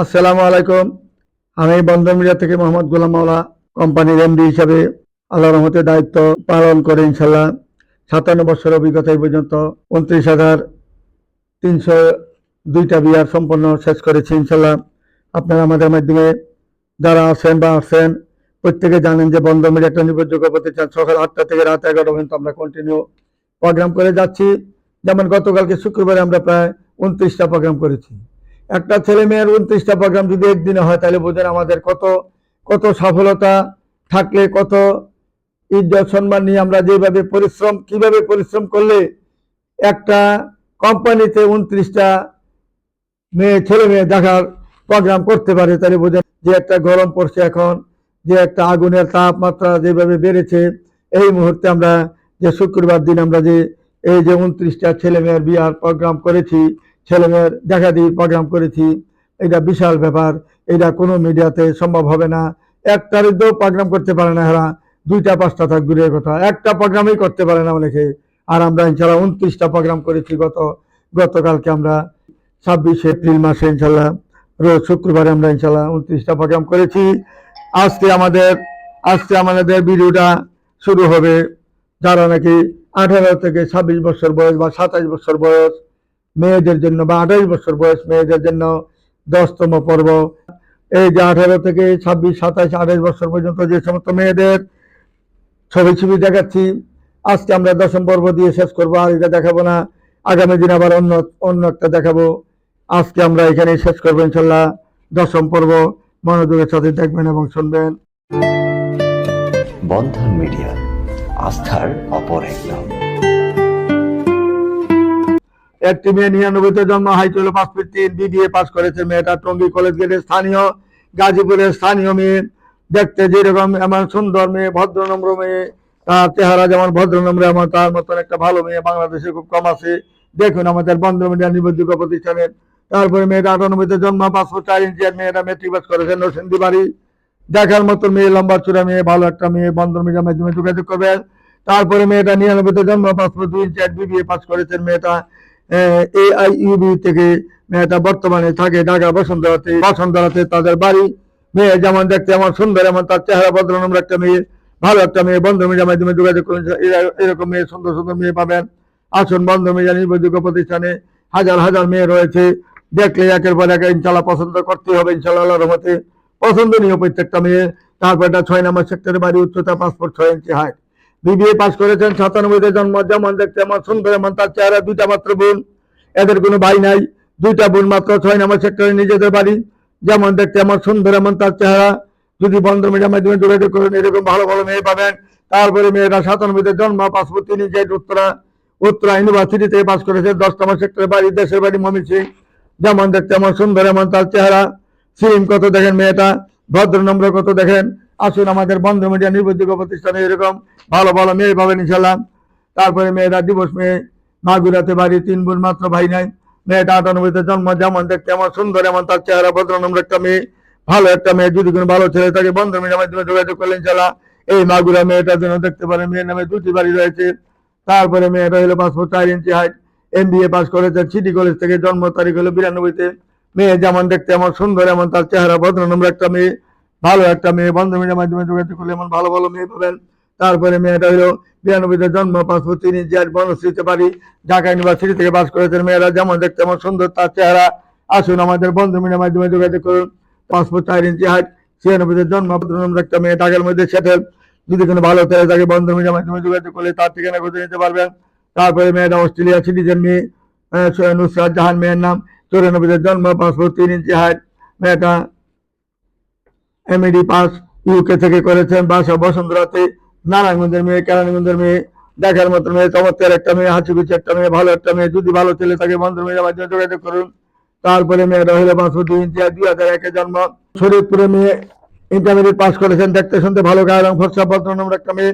আসসালামু আলাইকুম। আমি বন্ধন মিডিয়া থেকে মোহাম্মদ গোলাম মাওলা, কোম্পানির এমডি হিসাবে আল্লাহ রহমতের দায়িত্ব পালন করে ইনশাল্লাহ সাতান্ন বছর অভিজ্ঞতা পর্যন্ত উনত্রিশ হাজার তিনশো দুইটা বিয়ার সম্পন্ন শেষ করেছি ইনশাল্লাহ আপনারা আমাদের মাধ্যমে যারা আছেন বা আসছেন, প্রত্যেকে জানেন যে বন্ধন মিডিয়া একটা নির্ভরযোগ্য প্রতিষ্ঠান। সকাল আটটা থেকে রাত এগারোটা পর্যন্ত আমরা কন্টিনিউ প্রোগ্রাম করে যাচ্ছি। যেমন গতকালকে শুক্রবারে আমরা প্রায় উনত্রিশটা প্রোগ্রাম করেছি। একটা ছেলে মেয়ের উনত্রিশটা প্রোগ্রাম যদি একদিনে হয়, তাহলে বোঝেন আমাদের কত কত সফলতা থাকলে, কত ইজ্জত সম্মান নিয়ে আমরা যেভাবে পরিশ্রম, কীভাবে পরিশ্রম করলে একটা কোম্পানিতে উনত্রিশটা মেয়ে, ছেলে মেয়ে দেখার প্রোগ্রাম করতে পারে, তাহলে বোঝেন যে একটা গরম পড়ছে এখন, যে একটা আগুনের তাপমাত্রা যেভাবে বেড়েছে, এই মুহূর্তে আমরা যে শুক্রবার দিন আমরা যে, এই যে উনত্রিশটা ছেলে মেয়ের বিয়ার প্রোগ্রাম করেছি ছেলে মেয়ের দেখা দিয়ে প্রোগ্রাম করেছি। এটা বিশাল ব্যাপার। এটা কোনো মিডিয়াতে সম্ভব হবে না। একটার দিয়েও প্রোগ্রাম করতে পারে না এরা। দুইটা, পাঁচটা থাক দূরের কথা। একটা প্রোগ্রামই করতে পারে না অনেকে। আর আমরা ইনশাল্লাহ উনত্রিশটা প্রোগ্রাম করেছি গত, গতকালকে আমরা। ছাব্বিশে এপ্রিল মাসে ইনশাল্লাহ, রোজ শুক্রবারে আমরা ইনশাল্লাহ উনত্রিশটা প্রোগ্রাম করেছি। আজকে আমাদের আজকে আমাদের ভিডিওটা শুরু হবে। যারা নাকি আঠারো থেকে ছাব্বিশ বছর বয়স বা সাতাশ বছর বয়স মেয়েদের জন্য বা আঠাশ বছর বয়স মেয়েদের জন্য দশতম পর্ব। এই যে আঠারো থেকে ছাব্বিশ, সাতাশ, আঠাশ বছর পর্যন্ত যে সমস্ত মেয়েদের ছবি ছবি দেখাচ্ছি, আজকে আমরা দশম পর্ব দিয়ে শেষ করব, আর এটা দেখাবো না। আগামী দিন আবার অন্য অন্য একটা দেখাবো। আজকে আমরা এখানে শেষ করব, ইনশাল্লাহ। দশম পর্ব মনোযোগের সাথে দেখবেন এবং শুনবেন। বন্ধন মিডিয়া, আস্থার অপর এক একটি মেয়ে নিরানব্বইতে জন্ম হাইট হলো পাঁচ ফিট তিন বিবিএ পাস করেছে মেয়েটা। টঙ্গী কলেজ গেটে স্থানীয়, গাজীপুরের স্থানীয় মেয়ে। দেখতে যেরকম এমন সুন্দর মেয়ে ভদ্রনম্র মেয়ে, তার চেহারা যেমন ভদ্রনম্র আমার তার মতন একটা ভালো মেয়ে। বাংলাদেশে খুব কম আছে। দেখুন আমাদের বন্ধ মিডিয়া নিবন্ধিত প্রতিষ্ঠানের তারপরে মেয়েটা আটানব্বইতে জন্ম পাসপোর্ট চার ইঞ্চি মেয়েটা মেট্রিক পাস করেছে নরসিংদী বাড়ি দেখার মতো মেয়ে, লম্বা চূড়া মেয়ে, ভালো একটা মেয়ে, বন্ধন মিডিয়ার মাধ্যমে যোগাযোগ করবেন তারপরে মেয়েটা নিরানব্বইতে জন্ম পাসপোর্ট দুই ইঞ্চি বিবিএ পাস করেছেন মেয়েটা। এআইইউবি থেকে মেয়েটা বর্তমানে থাকে ঢাকা বসন্তরাতে বসন্তরাতে তাদের বাড়ি। মেয়ে যেমন দেখতে আমার সুন্দর, এমন তার চেহারা ভদ্রনম্র একটা মেয়ে। ভালো একটা মেয়ে, বন্ধু মিডিয়ার মাধ্যমে যোগাযোগ করুন। এরকম মেয়ে, সুন্দর সুন্দর মেয়ে পাবেন। আসুন বন্ধ মিডিয়া নির্ভরযোগ্য প্রতিষ্ঠানে হাজার হাজার মেয়ে রয়েছে। দেখলে একের পর এক ইনশাল্লাহ পছন্দ করতে হবে ইনশাল্লাহ রহমতে। পছন্দনীয় প্রত্যেকটা মেয়ে। তারপর একটা ছয় নম্বর সেক্টরের বাড়ি, উচ্চতা পাসপোর্ট ছয় ইঞ্চি হাইট বিবিএ পাস করেছেন, সাতানব্বইতে জন্ম, যেমন দেখতে আমার সুন্দর এমন তার চেহারা দুইটা মাত্র বোন, এদের কোনো ভাই নাই, দুইটা বোন মাত্র ছয় নম্বর সেক্টরে নিজেদের বাড়ি, যেমন দেখতে আমার সুন্দর এমন তার চেহারা, যদি বন্ধ মিডিয়ার মাধ্যমে যোগাযোগ করেন, এরকম ভালো ভালো মেয়ে পাবেন, তারপরে মেয়েরা সাতানব্বইতে জন্ম পাসপোর্ট তিনি যে উত্তরা উত্তরা ইউনিভার্সিটি থেকে পাস করেছে দশ নম্বর সেক্টরের বাড়ি, দেশের বাড়ি মমি সিং, যেমন দেখতে আমার সুন্দর এমন তার চেহারা, সিম কত দেখেন মেয়েটা, ভদ্র নম্র কত দেখেন আসুন আমাদের বন্ধ মিডিয়া নির্ভরযোগ্য প্রতিষ্ঠানে এরকম ভালো ভালো মেয়ে পাবেন ইনশাল্লাহ তারপরে মেয়েরা দিবস মেয়ে মাগুরাতে বাড়ি, তিন বোন মাত্র, ভাই নাই। মেয়েটা আটানব্বইতে জন্ম, যেমন দেখতে এমন সুন্দর, এমন তার চেহারা ভদ্র নম্র একটা মেয়ে, ভালো একটা মেয়ে, যদি কোনো ভালো ছেলে থাকে, বন্ধ মিডিয়ার মাধ্যমে যোগাযোগ করলেন ইনশাল্লাহ এই মাগুরা মেয়েটার জন্য দেখতে পারেন মেয়ের নামে দুটি বাড়ি রয়েছে। তারপরে মেয়েটা হলো পাসপোর্ট চার inch height M B A pass করেছে সিটি কলেজ থেকে জন্ম, তারিখ হলো বিরানব্বইতে। মেয়ে যেমন দেখতে এমন সুন্দর, এমন তার চেহারা ভদ্র নম্র একটা মেয়ে। ভালো একটা মেয়ে বন্ধ মিডিয়ার মাধ্যমে যোগাযোগ করলে এমন ভালো ভালো মেয়ে পাবেন। তারপরে মেয়েটা হলো বিরানব্বইতে জন্ম পাসপোর্ট তিনি জার বনশ্রীতে বাড়ি, ঢাকা ইউনিভার্সিটি থেকে পাস করেছেন মেয়েরা। যেমন দেখতে এমন সুন্দর, তার চেহারা। আসুন আমাদের বন্ধ মিডিয়ার মাধ্যমে যোগাযোগ করুন। পাসপোর্ট চার ইঞ্চি, হাইট ছিয়ানব্বইতে জন্ম একটা মেয়ে, ঢাকার মধ্যে সেটেল। যদি কোনো ভালো থাকে বন্ধ মিডিয়ার মাধ্যমে যোগাযোগ করলে তার ঠিকানা খুঁজে নিতে পারবেন। তারপরে মেয়েটা অস্ট্রেলিয়া সিটিজেন মেয়ে নুসরাত জাহান মেয়ের নাম। চৌরানব্বইতে জন্ম পাসপোর্ট তিন ইঞ্চি, হাইট। মেয়েটা এমএডি পাস ইউকে থেকে করেছেন বাসা বসন্তরাতে নারায়ণগঞ্জের মেয়ে, কেরানীগঞ্জের মেয়ে, দেখার মতো মেয়ে, চমৎকার একটা মেয়ে হাসিখুচি একটা মেয়ে, ভালো একটা মেয়ে, যদি ভালো ছেলে থাকে বন্ধু মেয়ের মাধ্যমে যোগাযোগ করুন। তারপরে মেয়েটা হলো দুই ইঞ্চি দুই হাজার একে জন্ম। শরীরপুরে মেয়ে ইন্টারমিডিয়েট পাস করেছেন, দেখতে শুনতে ভালো গায়ে ফর্সা পত্র নম্বর একটা মেয়ে,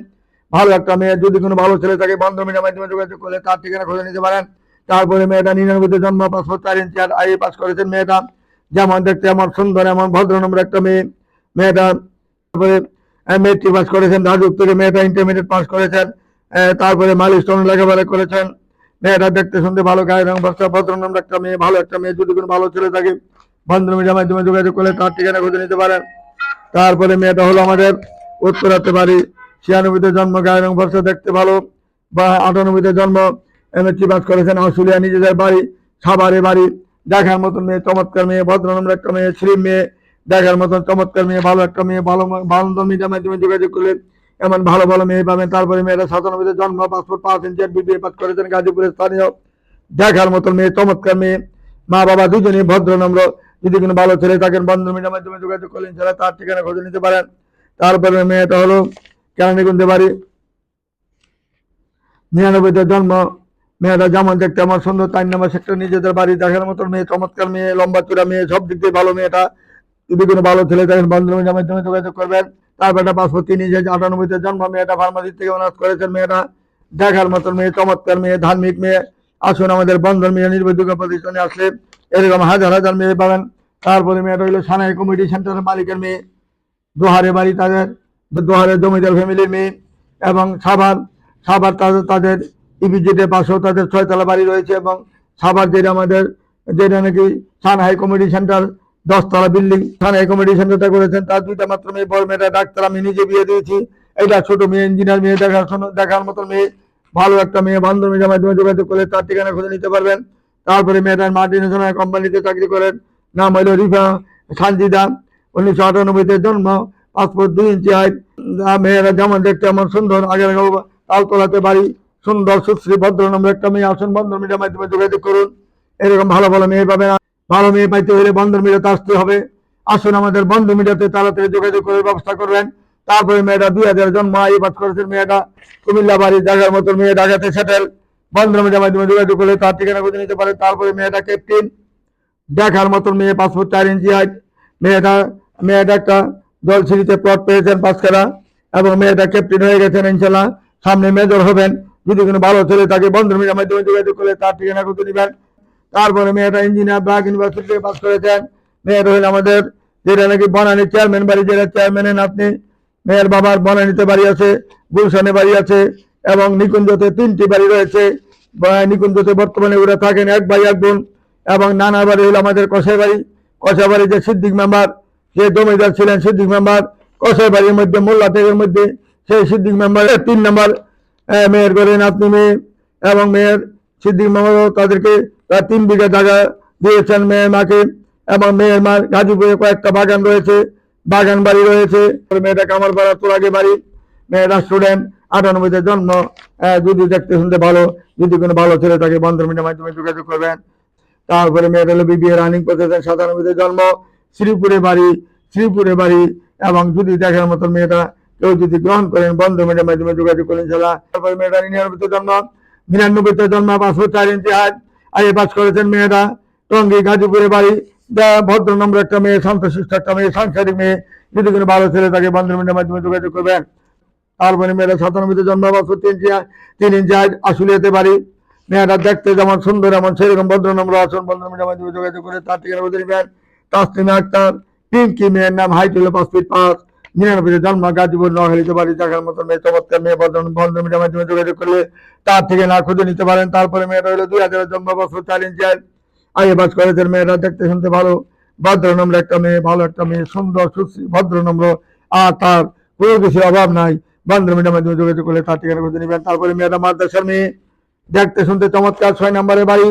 ভালো একটা মেয়ে, যদি কোনো ভালো ছেলে থাকে বন্ধ মিডিয়ার মাধ্যমে যোগাযোগ করলে তার ঠিকানা খুঁজে নিতে পারেন। তারপরে মেয়েটা নিরানব্বইতে জন্ম পাসপোর্ট চার ইঞ্চি আর আই পাস করেছেন মেয়েটা। যেমন দেখতে আমার সুন্দর, এমন ভদ্র নম্বর একটা মেয়ে। মেয়েটা তারপরে মেট্রিক পাস করেছেন রাজুক থেকে মেয়েটা ইন্টারমিডিয়েট পাস করেছেন তারপরে মালিস্টন লেখাপড়া করেছেন। মেয়েটা দেখতে শুনতে ভালো গায়ে রং বস্তা ভদ্র নম্বর একটা মেয়ে, ভালো একটা মেয়ে, যদি কোনো ভালো ছেলে থাকে বন্ধন মিডিয়ার মাধ্যমে যোগাযোগ করলে তার ঠিকানা খুঁজে নিতে পারেন। তারপরে মেয়েটা হলো আমাদের উত্তরাতে বাড়ি, ছিয়ানব্বইতে জন্ম, গায়ের রং ফর্সা দেখতে ভালো, বা আটানব্বইতে জন্ম এমএসসি পাস করেছেন, আশুলিয়া নিজেদের বাড়ি সাবারে বাড়ি, দেখার মতন মেয়ে, চমৎকার মেয়ে ভদ্রনম্র একটা মেয়ে শ্রী মেয়ে দেখার মতন চমৎকার মেয়ে, ভালো একটা মেয়ে, ভালো বান্ধব মিডিয়ার মাধ্যমে যোগাযোগ করলে এমন ভালো ভালো মেয়ে পাবেন। তারপরে মেয়েরা সাতানব্বইতে জন্ম, পাসপোর্ট পাঁচ ইঞ্চি বিবিএ পাস করেছেন, গাজীপুরের স্থানীয়। দেখার মতন মেয়ে, চমৎকার মেয়ে। মা, বাবা দুজনেই ভদ্রনম্র যদি কোনো ভালো ছেলে থাকেন, বন্ধু মিডিয়ার মাধ্যমে যোগাযোগ করলেন ছাড়া তার ঠিকানা খুঁজে নিতে পারেন। তারপরে মেয়েটা হলো কেরানীগঞ্জে বাড়ি। নিরানব্বইতে জন্ম। মেয়েটা যেমন দেখতে আমার সুন্দর, তাই নাম্বার সেক্টর নিজেদের বাড়ি দেখার মতন মেয়ে, চমৎকার মেয়ে, লম্বা চূড়া মেয়ে, সব দিক দিয়ে ভালো মেয়েটা। যদি কোনো ভালো ছেলে থাকেন বন্ধু মিডিয়ার মাধ্যমে যোগাযোগ করবেন। তারপর একটা পাসপোর্ট তিনি যে আটানব্বইতে জন্ম, মেয়েটা ফার্মাসি থেকে অনার্স করেছেন, মেয়েটা দেখার মতন মেয়ে, চমৎকার মেয়ে, ধার্মিক মেয়ে। আসুন আমাদের বন্ধন মেয়ে, নির্ভরযোগ্য প্রতিষ্ঠানে আসলে এরকম হাজার হাজার মেয়ে পাবেন। তারপরে মেয়েটা হইল সানাই কমিটি সেন্টারের মালিকের মেয়ে। দোহারে বাড়ি তাদের, দোহারে জমিদার ফ্যামিলির মেয়ে এবং সাভার সাভার তাদের তাদের ইপিজেটের পাশেও তাদের ছয়তলা বাড়ি রয়েছে এবং সাভার যেটা আমাদের, যেটা নাকি সানহাই কমিটি সেন্টার দশতলা বিল্ডিং কমিটি সেন্টারটা করেছেন, তার দুইটা মাত্র মেয়ে, বড় মেয়েটা, ডাক্তার আমি নিজে বিয়ে দিয়েছি। এটা ছোট মেয়ে ইঞ্জিনিয়ার মেয়ে দেখার দেখার মতো মেয়ে, ভালো একটা মেয়ে বান্ধবীর মাধ্যমে যোগাযোগ করলে তার ঠিকানা খুঁজে নিতে পারবেন। তারপরে মেয়েটার মাল্টিনেশনাল কোম্পানিতে চাকরি করেন। নাম হইল রিফা সানজিদা উনিশশো আটানব্বইতে জন্ম, পাসপোর্ট দুই ইঞ্চি হাইট মেয়েরা যেমন দেখতে এমন সুন্দর, আগের তালতলাতে বাড়ি, সুন্দর, সুশ্রী, ভদ্র নম্বর একটা মেয়ে, আসুন বন্ধন মিডিয়ার মাধ্যমে যোগাযোগ করুন। এরকম ভালো ভালো মেয়ে পাবেন ভালো মেয়ে পাইতে হলে বন্ধন মিডিয়াতে আসতে হবে। আসুন আমাদের বন্ধু মিডিয়াতে তাড়াতাড়ি যোগাযোগ করার ব্যবস্থা করবেন। তারপরে মেয়েটা দুই হাজার জন্ম আই পাস করেছেন মেয়েটা কুমিল্লা বাড়ির জায়গার মতো মেয়ে ঢাকাতে সেটেল বন্ধন মিডিয়ার মাধ্যমে যোগাযোগ করলে তার ঠিকানা খুঁজে নিতে পারে। তারপরে মেয়েটা ক্যাপ্টেন দেখার মতন মেয়ে পাসপোর্ট চার ইঞ্চি হাইট মেয়েটা মেয়েটা একটা জলসিঁড়িতে প্লট পেয়েছেন পাঁচখানা এবং মেয়েটা ক্যাপ্টেন হয়ে গেছেন ইনশাল্লাহ সামনে মেজর হবেন। যদি কোনো ভালো ছেলে তাকে বন্ধুর মিডিয়ার মাধ্যমে যোগাযোগ করলে তার ঠিকানা খুঁজে নেবেন। তারপরে মেয়েটা ইঞ্জিনিয়ার ব্রাক ইউনিভার্সিটি থেকে পাস করেছেন। মেয়ের হইল আমাদের, যেটা নাকি বনানী চেয়ারম্যান বাড়ি যেটা চেয়ারম্যানের আপনি মেয়ের বাবার বনানীতে বাড়ি আছে, গুলশানে বাড়ি আছে, এবং নিকুঞ্জতে তিনটি বাড়ি রয়েছে। বা নিকুঞ্জতে বর্তমানে ওরা থাকেন এক ভাই, এক বোন, এবং নানা বাড়ি হলো আমাদের কষাই বাড়ি। কষাই বাড়ি যে সিদ্দিক মেম্বার, যে জমিদার ছিলেন সিদ্দিক মেম্বার, কষাই বাড়ির মধ্যে, মোল্লা টেকের মধ্যে, সেই সিদ্দিক মেম্বার তিন নাম্বার মেয়ের করে নাতনি, মেয়ে, এবং মেয়ের সিদ্দিক মেম্বারও তাদেরকে প্রায় তিন বিঘা জায়গা দিয়েছেন মেয়ের মাকে এবং মেয়ের মার গাজীপুরে কয়েকটা বাগান রয়েছে, বাগান বাড়ি রয়েছে। মেয়েটা কামারপাড়া তোরাগে বাড়ি। মেয়েরা স্টুডেন্ট আটানব্বইতে জন্ম। যদি দেখতে শুনতে ভালো, যদি কোনো ভালো ছেলে থাকে বন্ধন মিডিয়ার মাধ্যমে যোগাযোগ করবেন। তারপরে মেয়েটা হলো বিবিএ রানিং করতেছেন সাতানব্বইতে জন্ম। শ্রীপুরে বাড়ি শ্রীপুরে বাড়ি। এবং যদি দেখার মতো মেয়েটা কেউ যদি গ্রহণ করেন বন্ধ মিডিয়ার মাধ্যমে যোগাযোগ করেন ইনশাল্লাহ তারপরে মেয়েটা নিরানব্বইতে জন্ম। নিরানব্বইতে জন্ম, পাঁচশো চার ইঞ্চি হাত আগে পাস করেছেন মেয়েরা। টঙ্গী গাজীপুরে বাড়ি। ভদ্র নম্বর একটা মেয়ে শান্তশিষ্ট একটা মেয়ে, সাংসারিক মেয়ে। যদি কোনো ভালো ছেলে তাকে বন্ধ মিডিয়ার মাধ্যমে যোগাযোগ করবেন। তারপরে মেয়েরা সাতানব্বইতে জন্ম বছর তিন তিন ইঞ্চি হাইট, আশুলিয়াতে বাড়ি। মেয়েরা দেখতে যেমন সুন্দর, এমন সেরকম ভদ্র নম্বর আসন বন্ধন মিডিয়ার মাধ্যমে যোগাযোগ করে তার ঠিকানা বলে নেবেন। তাসলিমা আক্তার, পিঙ্কি মেয়ের নাম হাইট হলো পাঁচ ফিট পাঁচ। নিরানব্বইতে জন্ম, গাজীপুর নহালিতে বাড়ি দেখার মতো মেয়ে চমৎকার মেয়ে বন্ধন বন্ধন মিডিয়ার মাধ্যমে যোগাযোগ করলে তার থেকে না খুঁজে নিতে পারেন। তারপরে মেয়েটা হলো দুই হাজারের জন্ম বছর ইঞ্চি আগে বাস করেছেন মেয়েরা দেখতে শুনতে ভালো। ভদ্র নম্র একটা মেয়ে, ভালো একটা মেয়ে, সুন্দর, সুশ্রী ভদ্র নম্র আর তার কোনো কিছুর অভাব নাই। বন্ধন মিডিয়ার মাধ্যমে যোগাযোগ করলে তার ঠিকানা খুঁজে নেবেন। তারপরে মেয়েটা মাদ্রাসার মেয়ে, দেখতে শুনতে চমৎকার, ছয় নম্বরে বাড়ি।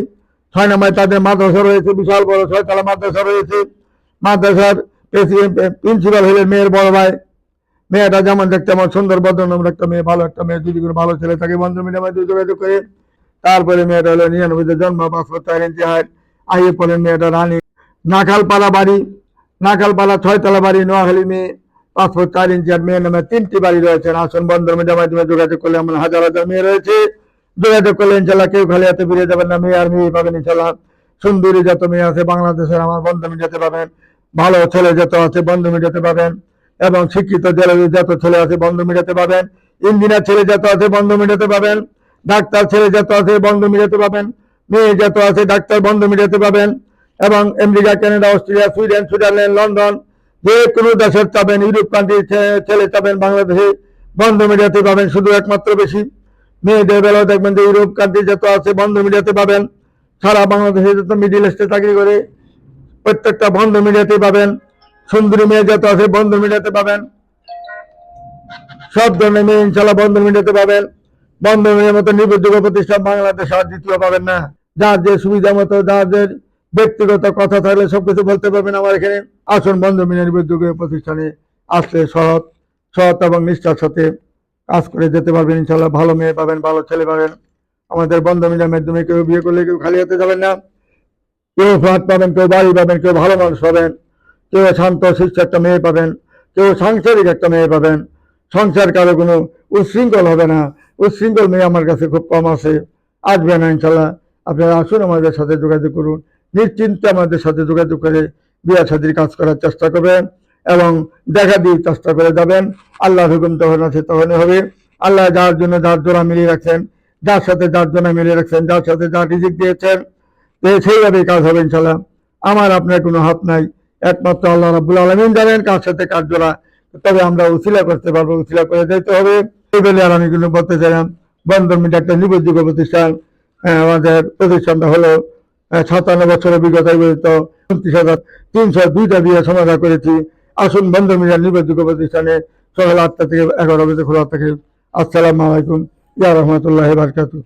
ছয় নম্বরে তাদের মাদ্রাসা রয়েছে, বিশাল বড় ছয় ছয়তলা মাদ্রাসা রয়েছে। মাদ্রাসার প্রিন্সিপাল হলেন মেয়ের বড় ভাই। মেয়েটা যেমন দেখতে আমার সুন্দর ভদ্র নম্র একটা মেয়ে, ভালো একটা মেয়ে, যদি কোনো ভালো ছেলে থাকে বন্ধন মিডিয়ার মাধ্যমে যোগাযোগ করে। তারপরে মেয়েটা হলো নিরানব্বইতে জন্ম পাসপোর্ট চার ইঞ্চি আইয়ে পড়েন মেয়েটা রানী। নাখালপাড়া বাড়ি, নাখালপাড়া ছয়তলা বাড়ি, নোয়াখালী মেয়ে পাসপোর্ট চার ইঞ্চি মেয়ের নামে তিনটি বাড়ি রয়েছে। মিডিয়ার মাধ্যমে যোগাযোগ করলে আমার হাজার হাজার মেয়ে রয়েছে। যোগাযোগ করলে ইনশাল্লাহ কেউ খালি হাতে ফিরে যাবেন না, মেয়ে আর মেয়ে পাবেন ইনশাল্লাহ সুন্দরী যত মেয়ে আছে, বাংলাদেশের আমার বন্ধু মিডিয়াতে পাবেন ভালো ছেলে যত আছে বন্ধ মিডিয়াতে পাবেন, এবং শিক্ষিত জেলে যত ছেলে আছে বন্ধ মিডিয়াতে পাবেন, ইঞ্জিনিয়ার ছেলে যত আছে বন্ধ মিডিয়াতে পাবেন, ডাক্তার ছেলে যত আছে বন্ধ মিডিয়াতে পাবেন, মেয়ে যত আছে ডাক্তার বন্ধ মিডিয়াতে পাবেন, এবং America, Canada, Australia, Sweden, Switzerland, London, যে কোনো দেশের চাবেন, ইউরোপ কান্ট্রির ছেলে চাবেন, বাংলাদেশে বন্ধ মিডিয়াতে পাবেন, শুধু একমাত্র বেশি। মেয়েদের বেলাও দেখবেন যে ইউরোপ কান্ট্রি যত আছে বন্ধ মিডিয়াতে পাবেন, সারা বাংলাদেশে যত মিডিল ইস্টে চাকরি করে প্রত্যেকটা বন্ধ মিডিয়াতে পাবেন। সুন্দরী মেয়ে যত আছে বন্ধ মিডিয়াতে পাবেন। সব ধরনের মেয়ে ইনশাল্লাহ বন্ধ মিডিয়াতে পাবেন। বন্ধ মিডিয়ার মতো নির্ভরযোগ্য প্রতিষ্ঠান বাংলাদেশ আর দ্বিতীয় পাবেন না। যার যে সুবিধা মতো, যার যে ব্যক্তিগত কথা থাকলে সবকিছু বলতে পারবেন আমার এখানে। আসুন বন্ধ মিডিয়া নির্ভরযোগ্য প্রতিষ্ঠানে আসলে সৎ সৎ এবং নিষ্ঠার সাথে কাজ করে যেতে পারবেন। ইনশাল্লাহ ভালো মেয়ে পাবেন, ভালো ছেলে পাবেন। আমাদের বন্ধ মিডিয়ার মাধ্যমে কেউ বিয়ে করলে কেউ খালি হাতে যাবেন না। কেউ ফ্ল্যাট পাবেন, কেউ বাড়ি পাবেন, কেউ ভালো মানুষ পাবেন, কেউ শান্ত, শিষ্ট একটা মেয়ে পাবেন, কেউ সাংসারিক একটা মেয়ে পাবেন। সংসার কারও কোনো উচ্ছৃঙ্খল হবে না। উচ্ছৃঙ্খল মেয়ে আমার কাছে খুব কম আছে। আসবে না, ইনশাল্লাহ। আপনারা আসুন আমাদের সাথে যোগাযোগ করুন। নিশ্চিন্তে আমাদের সাথে যোগাযোগ করে বিয়া সাদির কাজ করার চেষ্টা করবেন এবং দেখা দিয়ে চেষ্টা করে যাবেন। আল্লাহ হুকুম তখন আছে, তখনই হবে। আল্লাহ যার জন্য যার জোড়া মিলিয়ে রাখছেন, যার সাথে যার জন্য মিলিয়ে রাখছেন, যার সাথে যার রিজিক দিয়েছেন সেইভাবে কাজ হবে ইনশাল্লাহ আমার আপনার কোনো হাত নাই। একমাত্র আল্লাহ রাবুল আলমিন জানেন কার সাথে কার জোড়া। তবে আমরা উচিলা করতে পারব উচিলা করে যেতে হবে। এই বলে আর আমি কিন্তু বলতে চাইলাম বন্ধন মিডিয়া একটা নির্ভরযোগ্য প্রতিষ্ঠান আমাদের প্রতিষ্ঠানটা হলো সাতান্ন বছরের অভিজ্ঞতা বিবেচিত। উনত্রিশ হাজার তিনশো দুইটা বিয়ে সমাধান করেছি। আসুন বন্ধন মিডিয়ার নির্ভরযোগ্য প্রতিষ্ঠানে সকাল আটটা থেকে এগারো বাজে খোলা থাকে। আসসালামু আলাইকুম। ইয়া রহমতুল্লাহ বারকাতু